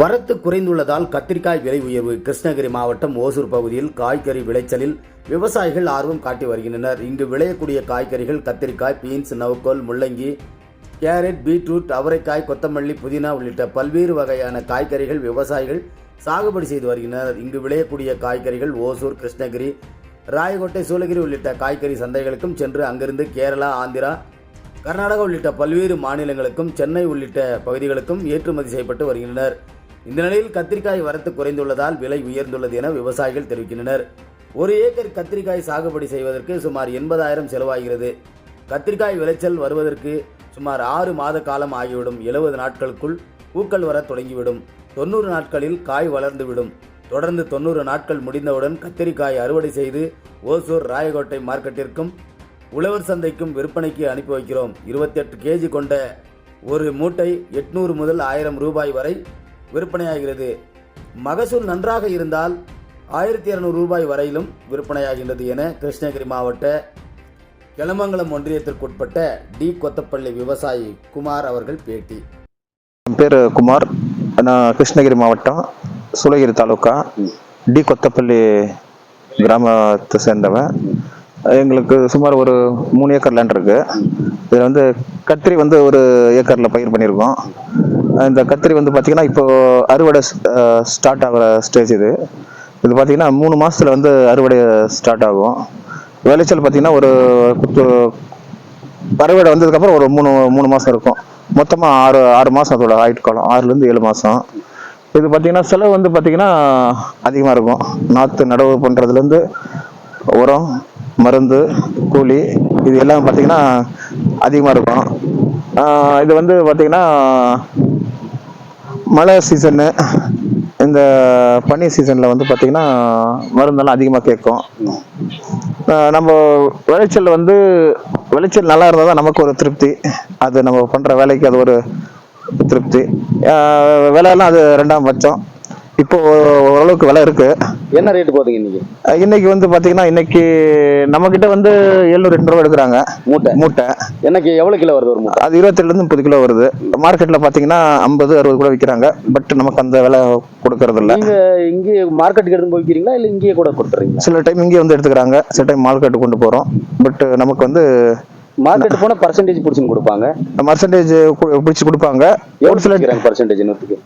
வரத்து குறைந்துள்ளதால் கத்திரிக்காய் விலை உயர்வு. கிருஷ்ணகிரி மாவட்டம் ஓசூர் பகுதியில் காய்கறி விளைச்சலில் விவசாயிகள் ஆர்வம் காட்டி வருகின்றனர். இங்கு விளையக்கூடிய காய்கறிகள் கத்திரிக்காய் பீன்ஸ் நவுக்கோல் முள்ளங்கி கேரட் பீட்ரூட் அவரைக்காய் கொத்தமல்லி புதினா உள்ளிட்ட பல்வேறு வகையான காய்கறிகள் விவசாயிகள் சாகுபடி செய்து வருகின்றனர். இங்கு விளையக்கூடிய காய்கறிகள் ஓசூர் கிருஷ்ணகிரி ராயகோட்டை சூளகிரி உள்ளிட்ட காய்கறி சந்தைகளுக்கும் சென்று அங்கிருந்து கேரளா ஆந்திரா கர்நாடகா உள்ளிட்ட பல்வேறு மாநிலங்களுக்கும் சென்னை உள்ளிட்ட பகுதிகளுக்கும் ஏற்றுமதி செய்யப்பட்டு வருகின்றனர். இந்த நிலையில் கத்திரிக்காய் வரத்து குறைந்துள்ளதால் விலை உயர்ந்துள்ளது என விவசாயிகள் தெரிவிக்கின்றனர். ஒரு ஏக்கர் கத்திரிக்காய் சாகுபடி செய்வதற்கு சுமார் எண்பதாயிரம் செலவாகிறது. கத்திரிக்காய் விளைச்சல் வருவதற்கு சுமார் ஆறு மாத காலம் ஆகிவிடும். எழுபது நாட்களுக்குள் பூக்கள் வர தொடங்கிவிடும். தொண்ணூறு நாட்களில் காய் வளர்ந்துவிடும். தொடர்ந்து தொண்ணூறு நாட்கள் முடிந்தவுடன் கத்திரிக்காய் அறுவடை செய்து ஓசூர் ராயக்கோட்டை மார்க்கெட்டிற்கும் உழவர் சந்தைக்கும் விற்பனைக்கு அனுப்பி வைக்கிறோம். 28 கேஜி கொண்ட ஒரு மூட்டை எட்நூறு முதல் ஆயிரம் ரூபாய் வரை விற்பனையாகிறது. மகசூல் நன்றாக இருந்தால் ஆயிரத்தி இரநூறு ரூபாய் வரையிலும் விற்பனையாகின்றது என கிருஷ்ணகிரி மாவட்ட கிளமங்கலம் ஒன்றியத்திற்குட்பட்ட டி கொத்தப்பள்ளி விவசாயி குமார் அவர்கள் பேட்டி. என் பேர் குமார். நான் கிருஷ்ணகிரி மாவட்டம் சூளகிரி தாலுக்கா டி கொத்தப்பள்ளி கிராமத்தை சேர்ந்தவன். எங்களுக்கு சுமார் ஒரு மூணு ஏக்கர் லேண்ட் இருக்கு. இதில் வந்து கத்திரி வந்து ஒரு ஏக்கரில் பயிர் பண்ணியிருக்கோம். இந்த கத்திரி வந்து பார்த்திங்கன்னா இப்போ அறுவடை ஸ்டார்ட் ஆகிற ஸ்டேஜ் இது. இது பார்த்திங்கன்னா மூணு மாதத்தில் வந்து அறுவடை ஸ்டார்ட் ஆகும். விளைச்சல் பார்த்திங்கன்னா ஒரு அறுவடை வந்ததுக்கப்புறம் ஒரு மூணு மூணு மாதம் இருக்கும். மொத்தமாக ஆறு ஆறு மாதம் அதோட ஆயுட்காலம். ஆறுலேருந்து ஏழு மாதம் இது பார்த்தீங்கன்னா செலவு வந்து பார்த்தீங்கன்னா அதிகமாக இருக்கும். நாற்று நடவு பண்ணுறதுலேருந்து உரம் மருந்து கூலி இது எல்லாம் பார்த்தீங்கன்னா அதிகமாக இருக்கும். இது வந்து பார்த்தீங்கன்னா மழை சீசனு இந்த பனி சீசனில் வந்து பார்த்தீங்கன்னா மருந்தெல்லாம் அதிகமாக கேட்கும். நம்ம விளைச்சல் வந்து விளைச்சல் நல்லா இருந்தால் தான் நமக்கு ஒரு திருப்தி. அது நம்ம பண்ணுற வேலைக்கு அது ஒரு திருப்தி. விலையெல்லாம் அது ரெண்டாம் பட்சம். இப்போ ஓரளவுக்கு விலை இருக்கு. என்ன ரேட்டு போகுதுங்க இன்னைக்கு? இன்னைக்கு வந்து பார்த்தீங்கன்னா இன்னைக்கு நம்ம கிட்ட வந்து எழுநூறு ரெண்டு ரூபா எடுக்கிறாங்க. மூட்டை. மூட்டை. எனக்கு எவ்வளவு கிலோ வருது ஒரு மூட்டை? அது இருபத்தேழுலேருந்து முப்பது கிலோ வருது. மார்க்கெட்டில் பார்த்தீங்கன்னா ஐம்பது அறுபது கூட விற்கிறாங்க பட் நமக்கு அந்த விலை கொடுக்கறது இல்ல. நீங்க இங்கே மார்க்கெட்டுக்கு எடுத்து போய் விற்கிறீங்களா இல்ல இங்கேயே கூட கொடுத்துறீங்களா? சில டைம் இங்கே வந்து எடுத்துக்கிறாங்க. சில டைம் மார்க்கெட்டு கொண்டு போகிறோம் பட் நமக்கு வந்து மார்க்கெட் போனா பர்சன்டேஜ் பிடிச்சி கொடுப்பாங்க. பர்சன்டேஜ் பிடிச்சி கொடுப்பாங்க. ஒரு எவ்வளவு சில பர்சன்டேஜ் நூற்றுக்கு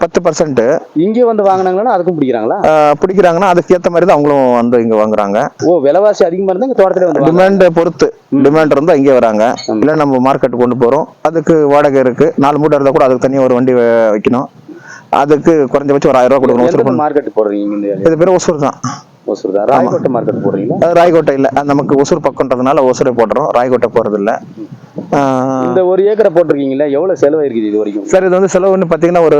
பத்து பர்சன்ட் இங்கே வந்து வாங்கினாங்கன்னா அதுக்கும் பிடிக்கிறாங்களா? பிடிக்கிறாங்கன்னா அதுக்கு ஏற்ற மாதிரி தான் அவங்களும் வந்து இங்கே வாங்குறாங்க. ஓ விலைவாசி அதிகமா இருந்தா இங்க தோட்டத்துல வந்து. டிமாண்டை பொறுத்து டிமாண்ட் இருந்தால் இங்கே வராங்க. இல்லை நம்ம மார்க்கெட் கொண்டு போகிறோம் அதுக்கு வாடகை இருக்கு. நாலு மூட்டை இருந்தால் கூட அதுக்கு தனியாக ஒரு வண்டி வைக்கணும். அதுக்கு குறைஞ்சபட்சம் ஒரு ஆயிரம் ரூபா கொடுக்கணும். மார்க்கெட் போடுறீங்க இது பேர் ஒசூர் தான். ஒசூர் தான். ராயக்கோட்டை மார்க்கெட் போடுறீங்களா? ராயக்கோட்டை இல்லை. நமக்கு ஒசூர் பக்கம்ன்றதுனால ஒசூரை போடுறோம். ராயக்கோட்டை போகிறது இல்லை இந்த ஒரு ஏக்கரை போட்டிருக்கீங்களா எவ்வளவு செலவாயிருக்குது இது வரைக்கும்? சார் இது வந்து செலவுன்னு பார்த்தீங்கன்னா ஒரு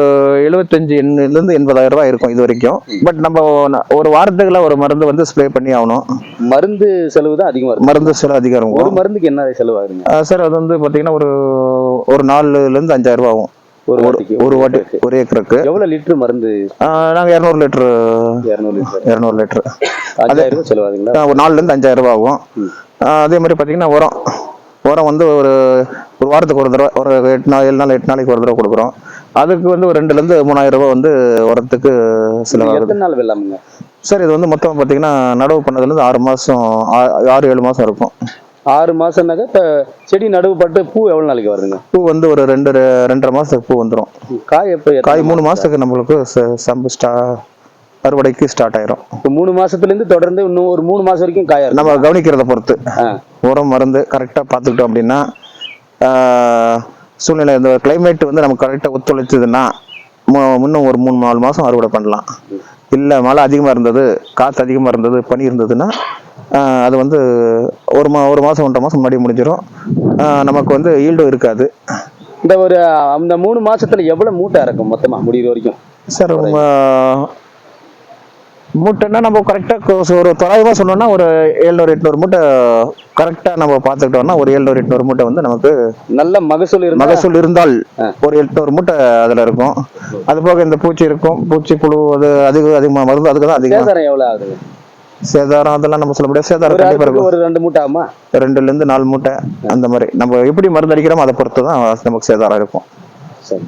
எழுபத்தஞ்சு எண்ணிலேருந்து எண்பதாயிரம் ரூபாய் இருக்கும் இது வரைக்கும். பட் நம்ம ஒரு வாரத்துக்குள்ள ஒரு மருந்து வந்து ஸ்ப்ரே பண்ணி ஆகணும். மருந்து செலவு தான் அதிகமா இருக்கு. மருந்து செலவு அதிகம் ஒரு இருக்கும் மருந்துக்கு என்ன செலவாகுங்க ஆஹ் சார் அது வந்து பார்த்தீங்கன்னா ஒரு ஒரு நாலுலேருந்து அஞ்சாயிரம் ரூபாய் ஆகும். ஒரு வாட்டிக்கு ஒரு வாட்டி ஒரு ஏக்கருக்கு. எவ்வளவு லிட்டர் மருந்து? நாங்கள் இரநூறு லிட்ரு இரநூறு லிட்டர். இரநூறு அஞ்சாயிரம் ரூபாய் ஒரு நாலுலேருந்து அஞ்சாயிரம் ரூபாய் ஆகும். அதே மாதிரி பார்த்தீங்கன்னா உரம். உரம் வந்து ஒரு ஒரு வாரத்துக்கு ஒரு தடவை ஒரு எட்டு நாள் ஏழு நாள் எட்டு நாளைக்கு ஒரு தடவை கொடுக்குறோம். அதுக்கு வந்து ஒரு ரெண்டுலேருந்து மூணாயிரம் ரூபாய் வந்து உரத்துக்கு செலவாகுது. எத்தனை நாள் வெள்ளாமுங்க சார் இது வந்து மொத்தம் பார்த்தீங்கன்னா நடவு பண்ணதுலேருந்து ஆறு மாதம் ஆறு ஏழு மாதம் இருக்கும். ஆறு மாசம்னாக்க இப்ப செடி நடுவு பட்டு பூ எவ்வளவு நாளைக்கு வருதுங்க? பூ வந்து ஒரு ரெண்டு ரெண்டரை மாதத்துக்கு பூ வந்துடும் காய் எப்ப காய் மூணு? மாதத்துக்கு நம்மளுக்கு சம்பு ஸ்டா அறுவடைக்கு ஸ்டார்ட் ஆயிரும். இப்ப மூணு மாசத்துல இருந்து தொடர்ந்து இன்னும் ஒரு மூணு மாசம் வரைக்கும் காயா நம்ம கவனிக்கிறத பொறுத்து. உரம் மருந்து கரெக்டாக பார்த்துக்கிட்டோம் அப்படின்னா ஆஹ், சூழ்நிலை இந்த கிளைமேட் வந்து நமக்கு கரெக்டாக ஒத்துழைச்சதுன்னா மு- முன்னும் ஒரு மூணு நாலு மாதம் அறுவடை பண்ணலாம். இல்லை மழை அதிகமாக இருந்தது காற்று அதிகமாக இருந்தது பனி இருந்ததுன்னா அது வந்து ஒரு மா ஒரு மாதம் ஒன்றரை மாதம் முன்னாடி முடிஞ்சிடும் நமக்கு வந்து ஈல்டும் இருக்காது. இந்த ஒரு அந்த மூணு மாசத்துல எவ்வளவு மூட்டை இறக்கும் மொத்தமா முடியிற வரைக்கும்? சார் மூட்டைன்னா நம்ம கரெக்டாக ஒரு தோராயமாக சொன்னோம்னா ஒரு எழுநூறு எட்நூறு மூட்டை கரெக்டாக நம்ம பார்த்துக்கிட்டோம்னா ஒரு எழுநூறு எட்நூறு மூட்டை வந்து நமக்கு நல்ல மகசூல் மகசூல் இருந்தால் ஒரு எட்நூறு மூட்டை அதில் இருக்கும். அது போக இந்த பூச்சி இருக்கும். பூச்சி புழு அது அதிக அதிகமாக மருந்து அதுக்கு தான் அதிகம். எவ்வளவு ஆகுது? சேதாரம் அதெல்லாம் நம்ம சொல்ல முடியாது. சேதாரம் ஒரு கண்டிப்பா ஆளுக்கு இருக்கும். ஒரு ரெண்டு மூட்டை ஆகுமா? ரெண்டுல இருந்து நாலு மூட்டை அந்த மாதிரி. நம்ம எப்படி மருந்து அடிக்கிறோமோ அதை பொறுத்து தான் நமக்கு சேதாரம் இருக்கும். சரி.